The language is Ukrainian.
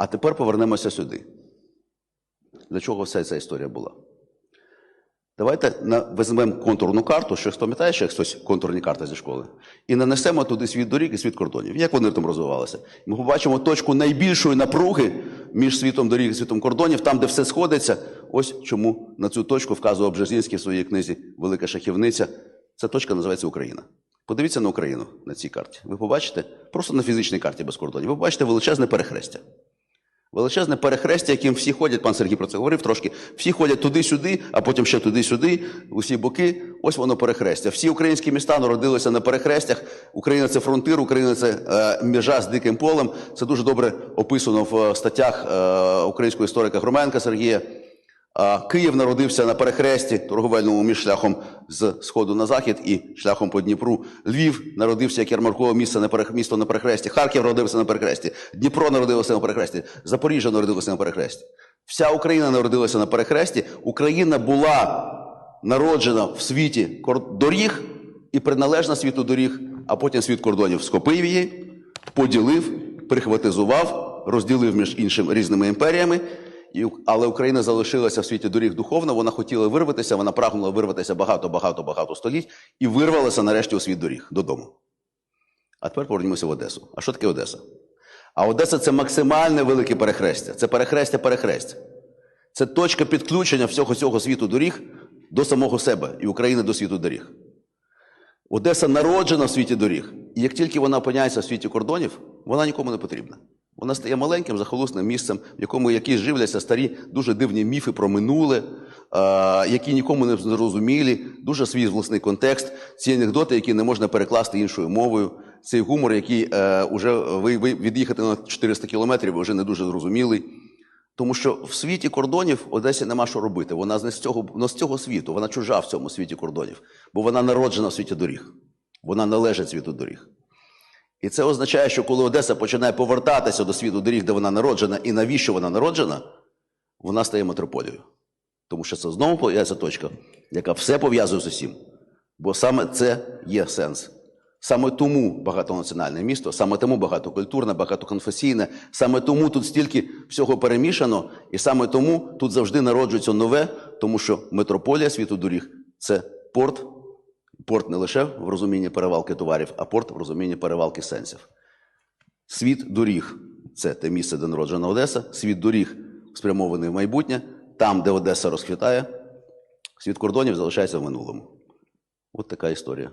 А тепер повернемося сюди. Для чого вся ця історія була? Давайте візьмемо контурну карту, що пам'ятає, ще хтось контурні карти зі школи, і нанесемо туди світ доріг і світ кордонів. Як вони там розвивалися? Ми побачимо точку найбільшої напруги між світом доріг і світом кордонів, там, де все сходиться. Ось чому на цю точку вказував Бжезінський в своїй книзі Велика шахівниця. Ця точка називається Україна. Подивіться на Україну на цій карті. Ви побачите, просто на фізичній карті без кордонів, ви побачите величезне перехрестя. Величезне перехрестя, яким всі ходять, пан Сергій про це говорив трошки. Всі ходять туди-сюди, а потім ще туди-сюди, усі боки. Ось воно перехрестя. Всі українські міста народилися на перехрестях. Україна це фронтир, Україна це е, межа з диким полем. Це дуже добре описано в е, статтях е, українського історика Громенка Сергія. Київ народився на перехресті торговельному між шляхом з сходу на захід і шляхом по Дніпру. Львів народився як ярмаркове місце на місто на перехресті. Харків народився на перехресті. Дніпро народилося на перехресті. Запоріжжя народилося на перехресті. Вся Україна народилася на перехресті. Україна була народжена в світі доріг і приналежна світу доріг, а потім світ кордонів схопив її, поділив, прихватизував, розділив між іншими різними імперіями. Але Україна залишилася в світі доріг духовно, вона хотіла вирватися, вона прагнула вирватися багато-багато-багато століть і вирвалася нарешті у світ доріг додому. А тепер повернімося в Одесу. А що таке Одеса? А Одеса це максимальне велике перехрестя. Це перехрестя перехрестя. Це точка підключення всього цього світу доріг до самого себе і України до світу доріг. Одеса народжена в світі доріг. І як тільки вона опиняється в світі кордонів, вона нікому не потрібна. Вона стає маленьким захолусним місцем, в якому якісь живляться старі, дуже дивні міфи про минуле, е, які нікому не зрозумілі, дуже свій власний контекст, ці анекдоти, які не можна перекласти іншою мовою, цей гумор, який е, уже ви, ви від'їхати на 400 кілометрів, вже не дуже зрозумілий. Тому що в світі кордонів Одесі нема що робити. Вона з цього, вона з цього світу, вона чужа в цьому світі кордонів, бо вона народжена в світі доріг. Вона належить світу доріг. І це означає, що коли Одеса починає повертатися до світу доріг, де вона народжена, і навіщо вона народжена, вона стає метрополією. Тому що це знову появляється точка, яка все пов'язує з усім. Бо саме це є сенс. Саме тому багатонаціональне місто, саме тому багатокультурне, багатоконфесійне, саме тому тут стільки всього перемішано, і саме тому тут завжди народжується нове, тому що метрополія світу доріг це порт, порт не лише в розумінні перевалки товарів, а порт в розумінні перевалки сенсів. Світ доріг це те місце, де народжена Одеса. Світ доріг спрямований в майбутнє. Там, де Одеса розквітає, світ кордонів залишається в минулому. От така історія.